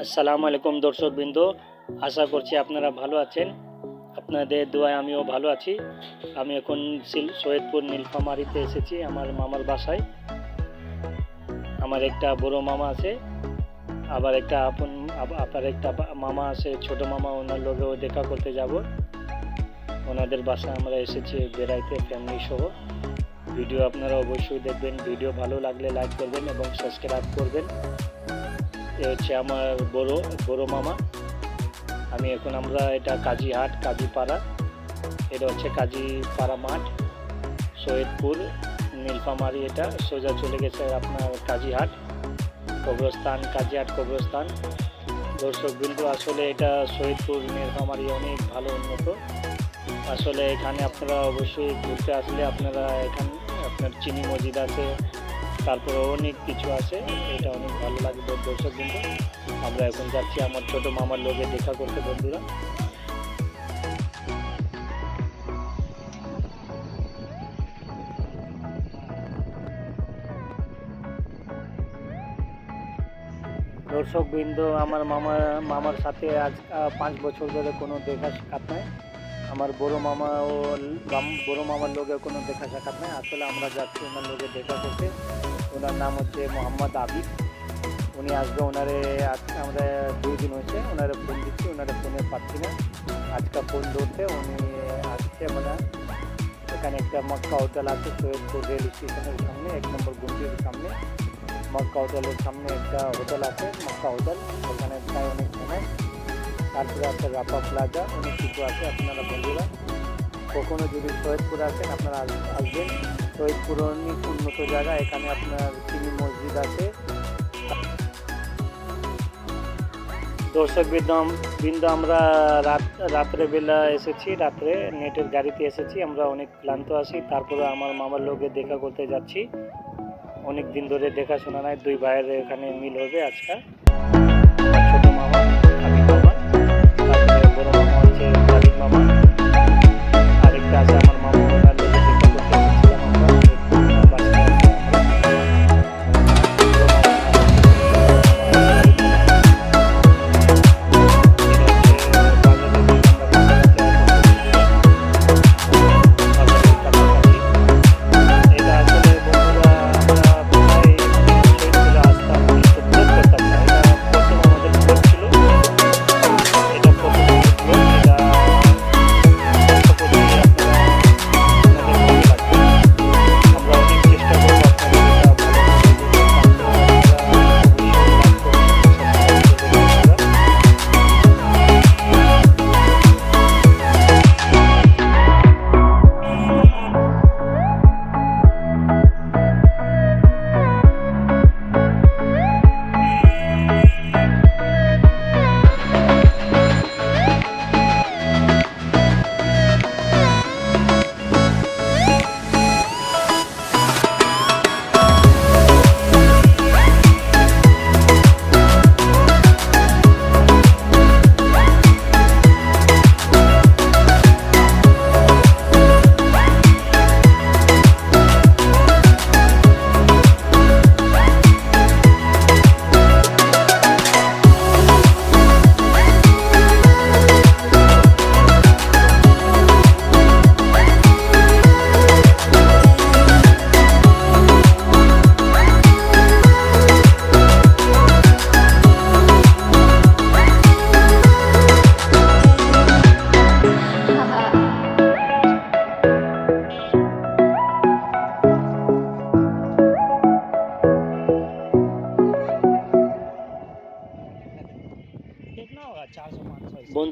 আসসালামু আলাইকুম দর্শকবৃন্দ আশা করছি আপনারা ভালো আছেন। আপনাদের দোয়ায় আমিও ভালো আছি। আমি এখন সৈয়দপুর নীলফামারিতে এসেছি আমার মামার বাসায়। আমার একটা বড় মামা আছে, আবার একটা আপন, আব- আবার একটা মামা আছে, ছোট মামা, ওনার লগেও দেখা করতে যাব। ওনাদের বাসায় আমরা এসেছি বেড়াইতে ফ্যামিলি সহ। ভিডিও আপনারা অবশ্যই দেখবেন। ভিডিও ভালো লাগলে লাইক করবেন এবং সাবস্ক্রাইব করবেন। এ হচ্ছে আমার বড় বড় মামা। আমি এখন আমরা এটা কাজীহাট কাজীপাড়া এটা হচ্ছে কাজীপাড়া মাঠ, সৈয়দপুর, নীলফামারি এটা। সোজা চলে গেছে আপনার কাজীহাট কবরস্থান কাজীহাট কবরস্থান। দর্শক বিন্দু, আসলে এটা সৈয়দপুর, নীলফামারি অনেক ভালো উন্নত। আসলে এখানে আপনারা অবশ্যই ঘুরতে আসলে আপনারা এখানে আপনার চিনি মসজিদ আছে তারপরে অনেক কিছু আছে। এটা অনেক ভালো লাগবে দর্শক কিন্তু আমরা এখন যাচ্ছি আমার ছোট মামার লোকে দেখা করতে, বন্ধুরা। দর্শক বৃন্দ, আমার মামা, মামার সাথে আজ পাঁচ বছর ধরে কোনো দেখা সাক্ষাৎ নাই। আমার বড় মামা ও বড় মামার লোকে কোনো দেখা সাক্ষাৎ নাই। আসলে আমরা যাচ্ছি আমার লোকে দেখা করতে। ওনার নাম হচ্ছে মোহাম্মদ আবিদ। উনি আসবে ওনারে আজকে আমরা দুই দিন হয়েছে, ওনারে ফোন দিচ্ছি, ওনারে ফোনে পাচ্ছি না। আজকে ফোন ধরতে উনি আসছে মানে এখানে একটা মক্কা হোটেল আছে, সৈয়দপুর রেল স্টেশনের সামনে, এক নম্বর গুন্ডির সামনে। মক্কা হোটেলের সামনে একটা হোটেল আছে, মক্কা হোটেল ওখানে প্রায় অনেক সময় তারপরে আছে রাপা প্লাজা অনেক কিছু আছে আপনারা বন্ধুরা। কখনো যদি সৈয়দপুর আসেন, আপনারা আস- আসবেন সৈয়দপুর অনেক উন্নত জায়গা, এখানে আপনার চিনি মসজিদ আছে। দর্শক বৃন্দম বৃন্দ, আমরা রাত রাত্রেবেলা এসেছি, রাত্রে নেটের গাড়িতে এসেছি, আমরা অনেক ক্লান্ত আছি। তারপরে আমার মামার লোকে দেখা করতে যাচ্ছি। অনেক দিন ধরে দেখাশোনা নাই, দুই ভাইয়ের এখানে মিল হবে আজকে। ছোট মামা বড় মামা হচ্ছে মামা। আরেকটা আছে আমার মামা।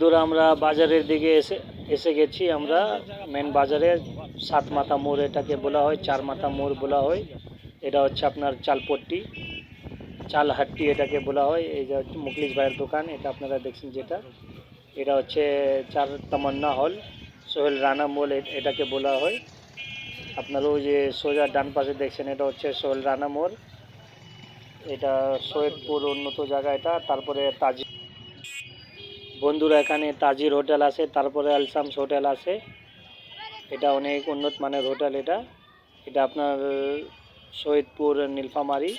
বন্ধুরা, আমরা বাজারের দিকে এসে এসে গেছি আমরা। মেন বাজারে সাত মাথা মোড় এটাকে বলা হয় চার মাথা মোড় বলা হয়। এটা হচ্ছে আপনার চালপট্টি, চালহাট্টি এটাকে বলা হয়। এই যে হচ্ছে মুখলিশ ভাইয়ের দোকান, এটা আপনারা দেখছেন যেটা। এটা হচ্ছে চার তামান্না হল, সোহেল রানা মোল এটাকে বলা হয়। আপনারা ওই যে সোজা ডান পাশে দেখছেন, এটা হচ্ছে সোহেল রানা মোড়। এটা সৈয়দপুর উন্নত জায়গা এটা, তারপরে তাজি বন্ধুরা এখানে তাজির হোটেল আছে, তারপরে আলসামস হোটেল আছে। এটা অনেক উন্নত মানের হোটেল এটা। এটা আপনার, সৈয়দপুর, নীলফামারি।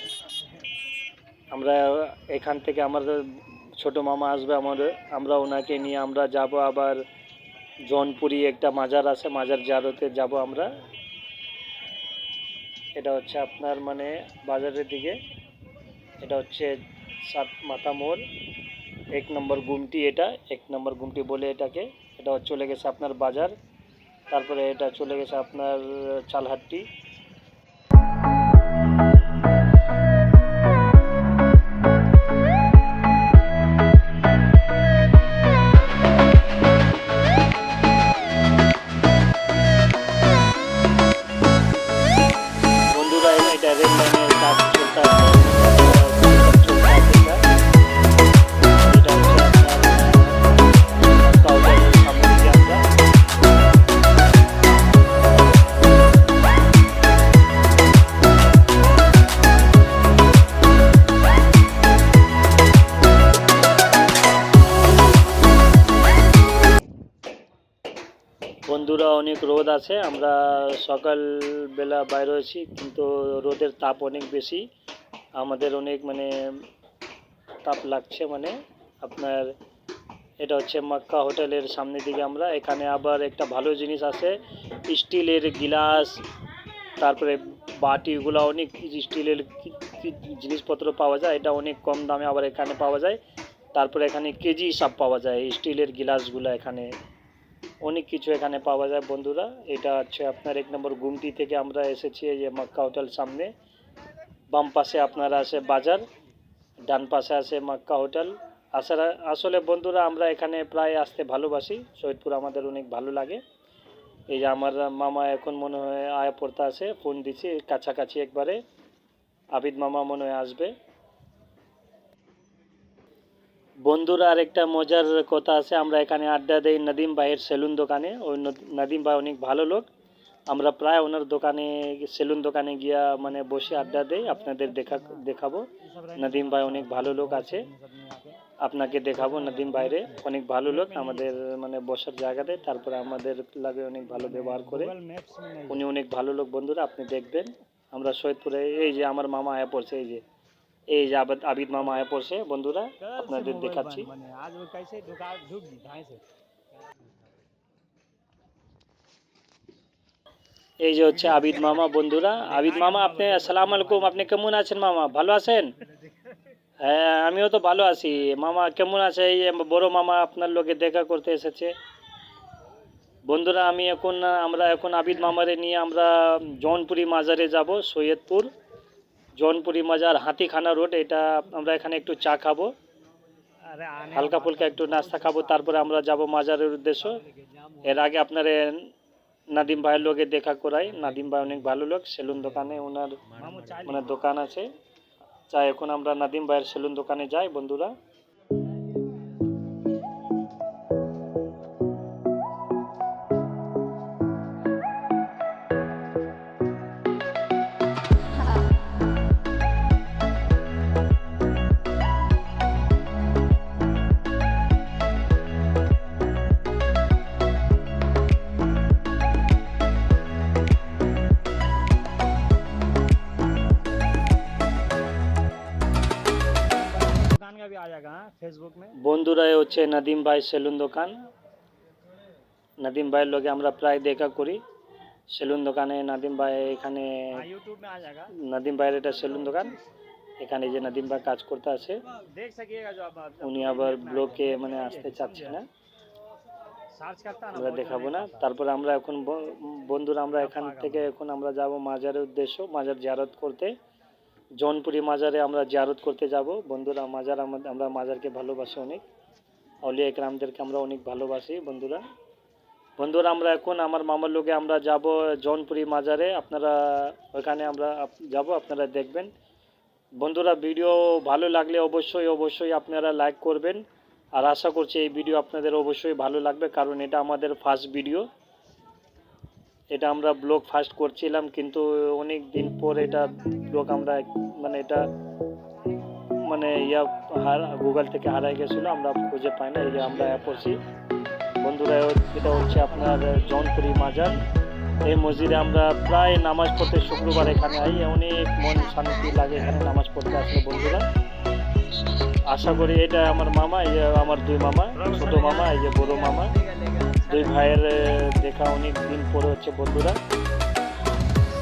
আমরা এখান থেকে আমাদের ছোট মামা আসবে আমাদের, আমরা ওনাকে নিয়ে আমরা যাব আবার জনপুরি একটা মাজার আছে, মাজার জারতে যাব আমরা। এটা হচ্ছে আপনার মানে বাজারের দিকে। এটা হচ্ছে সাত মাথা মোড়। এক নম্বর গুমটি এটা, এক নম্বর গুমটি বলে এটাকে, এটা চলে গেছে আপনার বাজার, তারপরে এটা চলে গেছে আপনার চালহাট্টি। আছে, আমরা সকালবেলা বাইরে হয়েছি, কিন্তু রোদের তাপ অনেক বেশি। আমাদের অনেক মানে তাপ লাগছে মানে। আপনার এটা হচ্ছে মাক্কা হোটেলের সামনের দিকে আমরা। এখানে আবার একটা ভালো জিনিস আছে, স্টিলের গিলাস, তারপরে বাটিগুলো অনেক স্টিলের জিনিসপত্র পাওয়া যায়, এটা অনেক কম দামে আবার এখানে পাওয়া যায়। তারপরে এখানে কেজি হিসাব পাওয়া যায়, স্টিলের গিলাসগুলো এখানে। অনেক কিছু এখানে পাওয়া যায়, বন্ধুরা। এটা হচ্ছে আপনার এক নম্বর গুমটি থেকে আমরা এসেছি, এই যে মাক্কা হোটেল সামনে। বাম পাশে আপনার আছে বাজার, ডান পাশে আছে মাক্কা হোটেল। আসলে আসলে বন্ধুরা, আমরা এখানে প্রায় আসতে ভালোবাসি। সৈয়দপুর আমাদের অনেক ভালো লাগে। এই যে আমার মামা এখন মনে হয় আয়া পড়তে আছে, ফোন দিছি কাছাকাছি একবারে। আবিদ মামা মনে হয় আসবে। বন্ধুরা, আরেকটা মজার কথা আছে। আমরা এখানে আড্ডা দেই নদীম ভাইয়ের সেলুন দোকানে। ওই নদ- নদীম ভাই অনেক ভালো লোক। আমরা প্রায় ওনার দোকানে, সেলুন দোকানে গিয়া মানে বসে আড্ডা দেই। আপনাদের দেখা, দেখাবো। নদীম ভাই অনেক ভালো লোক আছে। আপনাকে দেখাবো নদীম বাইরে অনেক ভালো লোক আমাদের মানে বসার জায়গাতে তারপরে আমাদের লাগে অনেক ভালো ব্যবহার করে। উনি অনেক ভালো লোক বন্ধুরা, আপনি দেখবেন। আমরা সৈয়দপুরে, এই যে আমার মামা আয়া পড়ছে, এই যে। এই যে আবাদ আবিদ মামা আয়া পড়ছে বন্ধুরা আপনাদের দেখাচ্ছি। এই যে হচ্ছে আবিদ মামা বন্ধুরা। আবিদ মামা আপনি আসসালাম আলাইকুম। আপনি কেমন আছেন মামা? ভালো আছেন? হ্যাঁ আমিও তো ভালো আছি। মামা কেমন আছে? এই বড় মামা আপনার লোকে দেখা করতে এসেছে। বন্ধুরা আমি এখন আমরা এখন আবিদ মামারে নিয়ে আমরা জনপুরি মাজারে যাব সৈয়দপুর। জনপুরি মাজার হাতিখানা রোড এটা আমরা এখানে একটু চা খাব। হালকা ফুলকা একটু নাস্তা খাব তারপরে আমরা যাব মাজারের উদ্দেশ্য। এর আগে আপনারা নাদিম ভাইয়ের লোকে দেখা করাই। নাদিম ভাই অনেক ভালো লোক সেলুন দোকানে ওনার ওনার দোকান আছে। চাই এখন আমরা নাদিম ভাইয়ের সেলুন দোকানে যাই বন্ধুরা। भी आ जाएगा हाँ फेसबुक में বন্ধুরা এ হচ্ছে নাদিম ভাই সেলুন দোকান নাদিম ভাইয়ের লোকে আমরা প্রায় দেখা করি সেলুন দোকানে নাদিম ভাই এখানে हाँ यूट्यूब में आ जाएगा নাদিম ভাইয়ের এটা সেলুন দোকান এখানে যে নাদিম ভাই কাজ করতে আছে देख सकिएगा जो आप উনি আবার ব্লকে মানে আসতে চাচ্ছে না सर्च करता है ना আমরা बहुत দেখাবো जल्दी না आता है। তারপরে আমরা এখন ব- বন্ধুরা আমরা এখান থেকে এখন আমরা যাব মাজারের উদ্দেশ্য মাজার জিয়ারত করতে জৌনপুরি মাজারে আমরা জিয়ারত করতে যাব। বন্ধুরা, মাজার আমরা মাজারকে ভালোবাসি অনেক। অলিয়া একরামদেরকে আমরা অনেক ভালোবাসি, বন্ধুরা। বন্ধুরা, আমরা এখন আমার মামার লোকে আমরা যাব জৌনপুরি মাজারে। আপনারা ওখানে আমরা যাব, আপনারা দেখবেন। বন্ধুরা, ভিডিও ভালো লাগলে অবশ্যই অবশ্যই আপনারা লাইক করবেন। আর আশা করছি এই ভিডিও আপনাদের অবশ্যই ভালো লাগবে, কারণ এটা আমাদের ফার্স্ট ভিডিও এটা আমরা ব্লগ ফার্স্ট করছিলাম, কিন্তু অনেক দিন পর এটা ব্লগ আমরা মানে এটা মানে ইয়া হার গুগল থেকে হারাই গেছিল, আমরা খুঁজে পাই না এই যে আমরা করছি। বন্ধুরা, এটা হচ্ছে আপনার জনপুরি মাজার। এই মসজিদে আমরা প্রায় নামাজ পড়তে শুক্রবার এখানে আই, অনেক মন শান্তি লাগে এখানে নামাজ পড়তে আসলে বন্ধুরা। আশা করি এটা আমার মামা, এই আমার দুই মামা, ছোট মামা, এই যে বড় মামা। দুই ভাইয়ের দেখা অনেক দিন পরে হচ্ছে বন্ধুরা।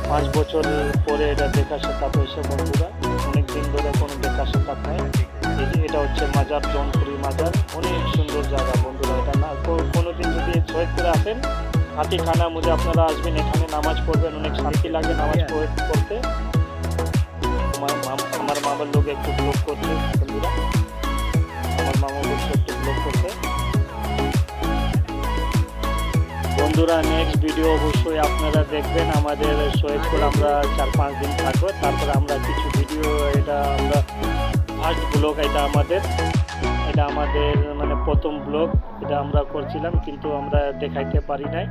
পাঁচ বছর পরে এটা দেখা সাক্ষাৎ হয়েছে বন্ধুরা। অনেক দিন ধরে কোনো দেখা সাক্ষাৎ নাই এটা হচ্ছে মাজার জনপুরি মাজার। অনেক সুন্দর জায়গা বন্ধুরা এটা না। কোনো দিন যদি সৈয়দপুরে আসেন হাতিখানা মধ্যে আপনারা আসবেন এখানে নামাজ পড়বেন অনেক শান্তি লাগে নামাজ পড়ে- পড়তে আমার মাম- আমার মামার লোক একটু ব্লগ করছে বন্ধুরা। আমার মামা একটু ব্লগ করতে বন্ধুরা নেক্সট ভিডিও অবশ্যই আপনারা দেখবেন। আমাদের সৈয়দপুর আমরা চার পাঁচ দিন থাকব। তারপরে আমরা কিছু ভিডিও এটা আমরা ফার্স্ট ব্লগ এটা আমাদের এটা আমাদের মানে প্রথম ব্লগ এটা আমরা করছিলাম, কিন্তু আমরা দেখাইতে পারি নাই।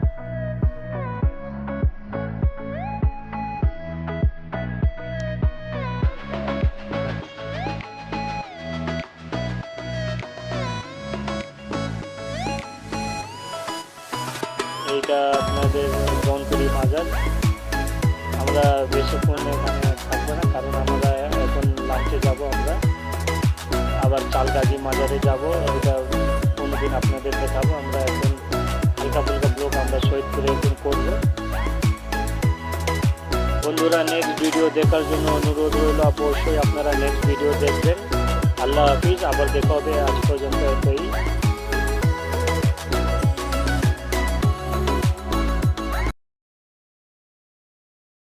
আপনাদের জনপুরি মাজার আমরা বেশিক্ষণ এখানে থাকব না, কারণ আমরা এখন লাঞ্চে যাব আমরা। আবার চালগাজি মাজারে যাব এটা কোনোদিন আপনাদের দেখাবো। আমরা এখন হালকা ফুলকা ব্লগ আমরা সৈয়দপুরে একদিন করব। বন্ধুরা নেক্সট ভিডিও দেখার জন্য অনুরোধ রইল অবশ্যই আপনারা নেক্সট ভিডিও দেখবেন। আল্লাহ হাফিজ, আবার দেখা হবে আজ পর্যন্ত এতই।